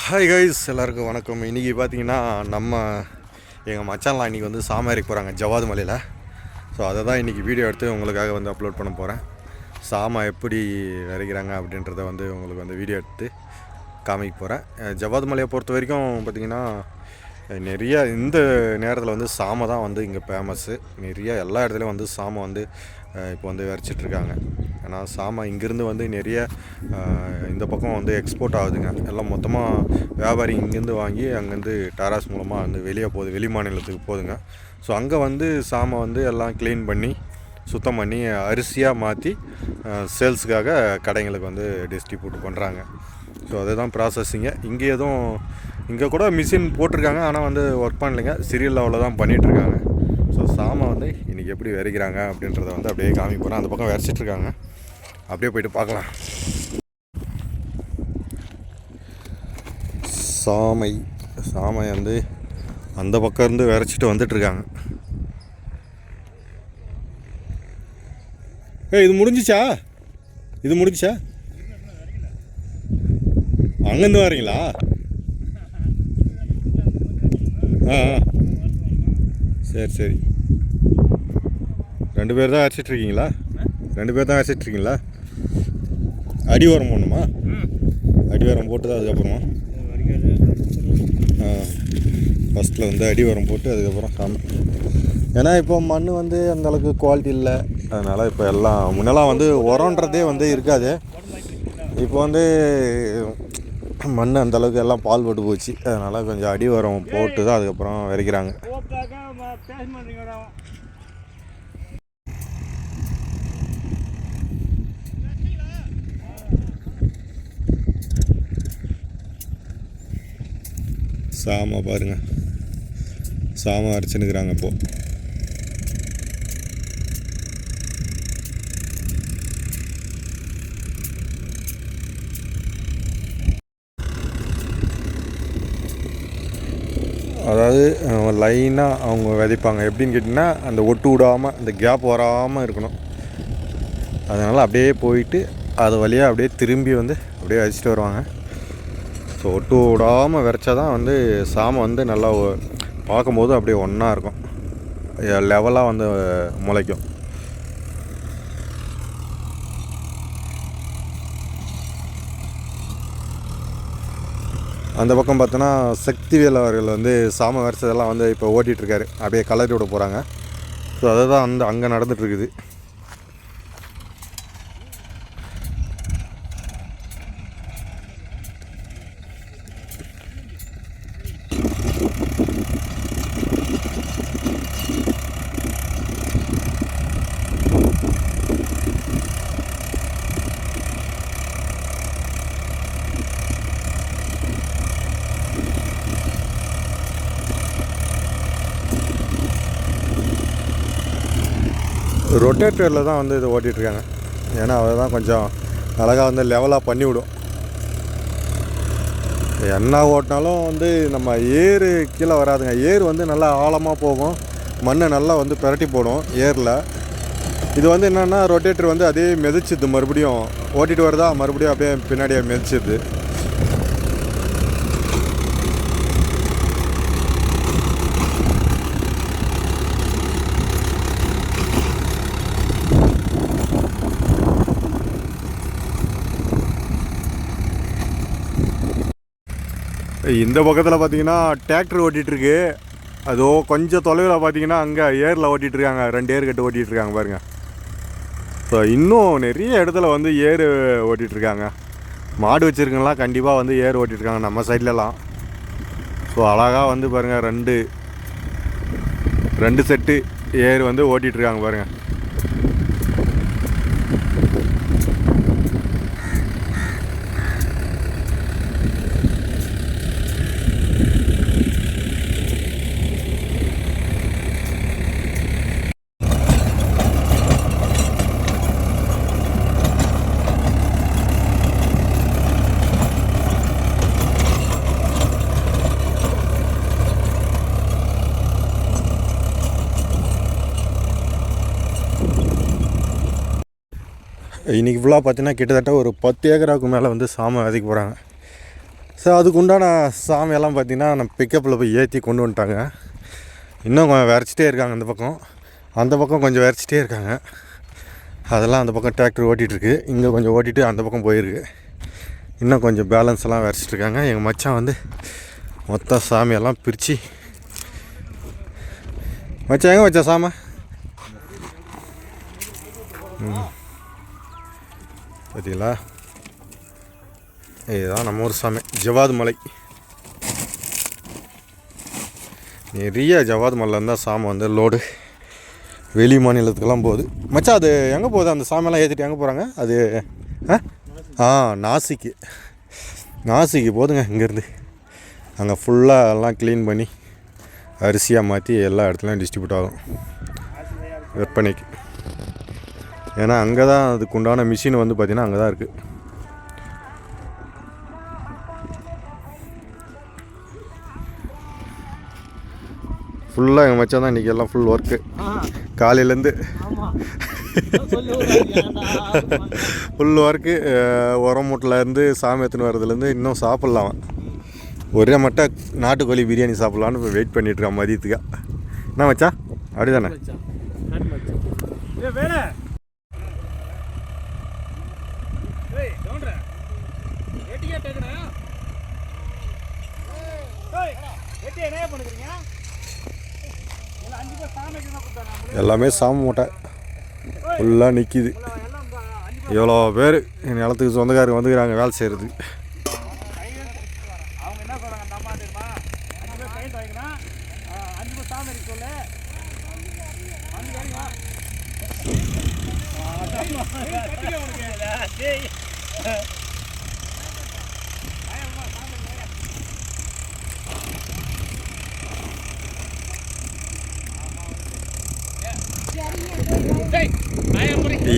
Hi guys எல்லாருக்கும் வணக்கம். இன்றைக்கி பார்த்தீங்கன்னா நம்ம எங்கள் மச்சான்லாம் இன்றைக்கி வந்து சாமாரிக்கு போகிறாங்க ஜவாது மலையில். ஸோ அதை தான் இன்றைக்கி வீடியோ எடுத்து உங்களுக்காக வந்து அப்லோட் பண்ண போகிறேன் சாமா எப்படி விதைக்கிறாங்க அப்படின்றத வந்து உங்களுக்கு வந்து வீடியோ எடுத்து காமிக்க போகிறேன் ஜவாது மலையை பொறுத்த வரைக்கும் பார்த்திங்கன்னா நிறைய இந்த நேரத்தில் வந்து சாமை தான் வந்து இங்கே ஃபேமஸ்ஸு நிறையா எல்லா இடத்துலையும் வந்து சாமை வந்து இப்போ வந்து விரைச்சிட்ருக்காங்க. ஏன்னா சாமை இங்கேருந்து வந்து நிறைய இந்த பக்கம் வந்து எக்ஸ்போர்ட் ஆகுதுங்க. எல்லாம் மொத்தமாக வியாபாரி இங்கேருந்து வாங்கி அங்கேருந்து டாராஸ் மூலமாக வந்து வெளியே போகுது வெளி மாநிலத்துக்கு போகுதுங்க ஸோ அங்கே வந்து சாமை வந்து எல்லாம் க்ளீன் பண்ணி சுத்தம் பண்ணி அரிசியாக மாற்றி சேல்ஸுக்காக கடைங்களுக்கு வந்து டிஸ்ட்ரிபியூட் பண்ணுறாங்க ஸோ அதுதான் ப்ராசஸிங்க இங்கே எதுவும் இங்கே கூட மிஷின் போட்டிருக்காங்க ஆனால் வந்து ஒர்க் பண்ணலைங்க. சிரியல் லெவலில் தான் பண்ணிகிட்ருக்காங்க ஸோ சாமை வந்து இன்றைக்கி எப்படி விரைக்கிறாங்க அப்படின்றத வந்து அப்படியே காமி போகிறேன் அந்த பக்கம் விரைச்சிட்ருக்காங்க அப்படியே போயிட்டு பார்க்கலாம். சாமை சாமை வந்து அந்த பக்கம் இருந்து விரைச்சிட்டு வந்துட்டுருக்காங்க. ஏ இது முடிஞ்சிச்சா? இது முடிஞ்சிச்சா? அங்கேருந்து வரீங்களா ஆ ஆ. சரி சரி. ரெண்டு பேர் தான் அரைச்சிட்ருக்கீங்களா ரெண்டு பேர் தான் அரைச்சிட்டு இருக்கீங்களா? அடி உரம் போடணுமா? அடி உரம் போட்டு தான் அதுக்கப்புறமா? ஆ. ஃபஸ்ட்டில் வந்து அடி உரம் போட்டு அதுக்கப்புறம் சாமி ஏன்னா இப்போ மண் வந்து அந்தளவுக்கு குவாலிட்டி இல்லை. அதனால் இப்போ எல்லாம் முன்னெல்லாம் வந்து உரன்றதே வந்து இருக்காது. இப்போ வந்து மண் அந்தளவுக்கு எல்லாம் பால் பட்டு போச்சு. அதனால் கொஞ்சம் அடி உரம் போட்டு தான் அதுக்கப்புறம் விதைக்கிறாங்க. சாமா பாருங்கள் சாமா அரைச்சுன்னுக்குறாங்க இப்போது அதாவது லைனாக அவங்க விதைப்பாங்க. எப்படின்னு கேட்டிங்கன்னா அந்த ஒட்டு விடாமல் அந்த கேப் வராமல் இருக்கணும். அதனால் அப்படியே போயிட்டு அது வழியாக அப்படியே திரும்பி வந்து அப்படியே அடிச்சுட்டு வருவாங்க. ஸோ ஒட்டு விடாமல் விரைச்சா தான் வந்து சாமை வந்து நல்லா பார்க்கும்போது அப்படியே ஒன்றா இருக்கும். லெவலாக வந்து முளைக்கும். அந்த பக்கம் பார்த்தோன்னா சக்திவேல் அவர்கள் வந்து சாம வரிசதெல்லாம் வந்து இப்போ ஓட்டிகிட்ருக்காரு. அப்படியே கலரி விட போகிறாங்க. ஸோ அதை தான் வந்து அங்கே நடந்துகிட்ருக்குது. ரொட்டேட்டரில் தான் வந்து இதை ஓட்டிகிட்ருக்காங்க ஏன்னா அதை தான் கொஞ்சம் அழகாக வந்து லெவலாக பண்ணிவிடும் என்ன ஓட்டினாலும் வந்து நம்ம ஏர் கீழே வராதுங்க. ஏர் வந்து நல்லா ஆழமாக போகும். மண்ணை நல்லா வந்து பிரட்டி போடும் ஏரில். இது வந்து என்னென்னா ரொட்டேட்டர் வந்து அதே மிதிச்சிது மறுபடியும். ஓட்டிகிட்டு வருதா மறுபடியும் அப்படியே பின்னாடியே மிதிச்சிது. இந்த பக்கத்தில் பார்த்தீங்கன்னா டிராக்டர் ஓட்டிகிட்ருக்கு அதோ கொஞ்சம் தொலைவில் பார்த்தீங்கன்னா அங்கே ஏரில் ஓட்டிகிட்டு இருக்காங்க ரெண்டு ஏர் கட்டு ஓட்டிகிட்டு இருக்காங்க ஸோ இன்னும் நிறைய இடத்துல வந்து ஏர் ஓட்டிகிட்டு இருக்காங்க மாடு வச்சுருக்கலாம் கண்டிப்பாக வந்து ஏர் ஓட்டிகிட்ருக்காங்க நம்ம சைட்லலாம் ஸோ அழகாக வந்து பாருங்கள் ரெண்டு ரெண்டு செட்டு ஏர் வந்து ஓட்டிகிட்டு இருக்காங்க பாருங்கள் இன்றைக்கி ஃபுல்லாக பார்த்தீங்கன்னா கிட்டத்தட்ட ஒரு பத்து ஏக்கராவுக்கு மேலே வந்து சாமை விதைக்க போகிறாங்க ஸோ அதுக்கு உண்டான சாமியெல்லாம் பார்த்திங்கன்னா நம்ம பிக்கப்பில் போய் ஏற்றி கொண்டு வந்துட்டாங்க. இன்னும் கொஞ்சம் விரைச்சிட்டே இருக்காங்க அந்த பக்கம். அந்த பக்கம் கொஞ்சம் விரைச்சிட்டே இருக்காங்க. அதெல்லாம் அந்த பக்கம் டிராக்டர் ஓட்டிகிட்ருக்கு இங்கே கொஞ்சம் ஓட்டிட்டு அந்த பக்கம் போயிருக்கு. இன்னும் கொஞ்சம் பேலன்ஸ்லாம் எல்லாம் இருக்காங்க. எங்கள் மச்சான் வந்து மொத்த சாமியெல்லாம் பிரித்து மச்சான் எங்கே வச்சா சாமி? ம். பார்த்தீங்களா? இதுதான் நம்ம ஊர் சாமி ஜவாது மலை. நிறைய ஜவாது மலையில் இருந்தால் சாமி வந்து லோடு. வெளி மாநிலத்துக்கெல்லாம் போகுது. மச்சான் அது எங்கே போகுது? அந்த சாமியெல்லாம் ஏற்றிட்டு எங்கே போகிறாங்க அது ஆ? ஆ நாசிக்கு. நாசிக்கு போதுங்க இங்கேருந்து. அங்கே ஃபுல்லாக எல்லாம் க்ளீன் பண்ணி அரிசியாக மாற்றி எல்லா இடத்துலையும் டிஸ்ட்ரிபியூட் ஆகும். விற்பனைக்கு. ஏன்னா அங்கே தான் அதுக்கு உண்டான மிஷின் வந்து பார்த்திங்கன்னா அங்கே தான் இருக்குது ஃபுல்லாக எங்கள் மச்சான் தான் இன்றைக்கி எல்லாம் ஃபுல் ஒர்க்கு காலையிலேருந்து ஃபுல் ஒர்க்கு உரம் மூட்டிலேருந்து சாமி எடுத்துன்னு வரதுலேருந்து இன்னும் சாப்பிட்லாம் அவன். ஒரே மட்டும் நாட்டுக்கோழி பிரியாணி சாப்பிட்லான்னு இப்போ வெயிட் பண்ணிட்டுருக்கான் மதியத்துக்கு. என்ன மச்சான்? அப்படி தானே எல்லாமே சாமி மூட்டை. ஃபுல்லாக நிற்கிது எவ்வளோ பேர் நிலத்துக்கு சொந்தக்காரங்க வந்துக்கிறாங்க வேலை செய்கிறது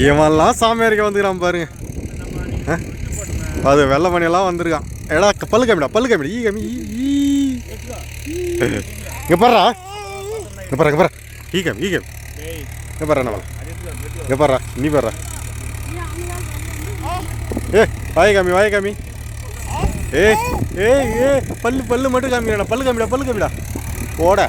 இவன்லாம் சாமியாருக்கு வந்துக்கிறான் பாருங்க. அது வெள்ளை மணியெல்லாம் வந்திருக்கான். எடா பல்லு காமிடா பல்லு காமிடா ஈ காமி ஈ இங்கே பாடுறா இங்கே பாரு இங்கே பாரு ஈ காமி ஈ காமி இங்கே பாரு நம்ம இங்கே பாடுறா நீ பாரு. ஏ வாய காமி வாய காமி. ஏ ஏ ஏ பல்லு பல்லு மட்டும் காமிடா பல்லு காமிடா பல்லு காமிடா. போட.